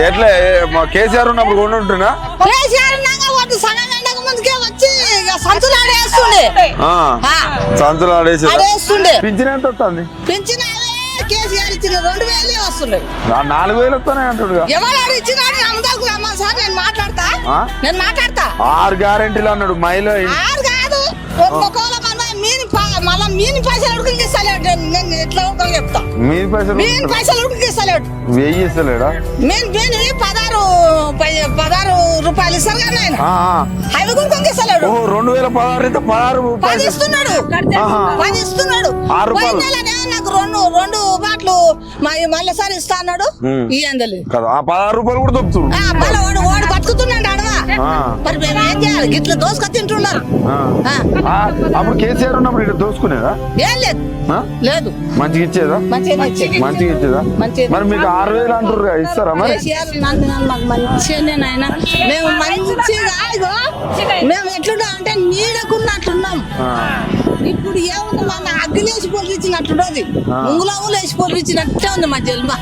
ఎట్లా కేసీఆర్ ఉన్నప్పుడు కొండ ఉంటున్నా కేసీఆర్ ఉన్నాక వాటి సగం ఎండక ముందుకే వచ్చి ఇక సంచులు ఆడేస్తుండే. ఆ, ఆ, సంచులు ఆడేసి ఆడేస్తుండే. పింఛన్ ఎంత వస్తుంది? పెంచిన కేసీఆర్ ఇచ్చిన రెండు వేలే వస్తున్నాయి ఆ నాలుగు వేలు వస్తానే అంటాడుగా. ఎవరు ఇచ్చినాడు అమ్మదాకు రమ్మా సార్ నేను మాట్లాడతా. ఆ? నేను మాట్లాడతా. ఆరు గ్యారెంటీలు అన్నాడు మైలో ఆరు కాదు నేను- నేను ఎట్లా ఉంటావు చెప్తా. మీది పైసలు మీని పైసలు ఉడికి ఇస్తలేడు. వెయ్యి ఇస్తలేడా? నేను పదహారు పదహారు రూపాయలు ఇస్తారు కానీ ఆయన. అవి ఇస్తలేడు. ఓహో రెండు వేల పదహారు అయితే పదహారు పది ఇస్తున్నాడు. పది ఇస్తున్నాడు. ఆరు నాకు రెండు రెండు బాట్లు మళ్ళీసారి ఇస్తా అన్నాడు. ఈ అందలి. కదా ఆ పదహారు రూపాయలు కూడా దొబ్బుతుడు ఆ మళ్ళీ వాడు వాడు బతుకుతున్నాడు అడవా ఆ. మరి మేము ఏం చేయాలి? గిట్ల దోసుకొని తింటున్నారు. ఆ. ఆ, ఆ, అప్పుడు కేసీఆర్ ఉన్నప్పుడు దోసుకునేదా? ఏం లేదు? లేదు. మంచిగా ఇచ్చేదా? మంచిగా ఇచ్చేది. మరి మీకు ఆరు వేలు అంటారు ఇస్తారా మరి? మేము మంచిగా మేము ఎట్లున్నాం అంటే నీడకున్నట్లున్నాం. ఇప్పుడు ఏముంది? మన అగ్గిలేసి పొలిచినట్టుండదు ఆ. ముంగులో లేచి పొలిచినట్టే ఉంది మా జన్మ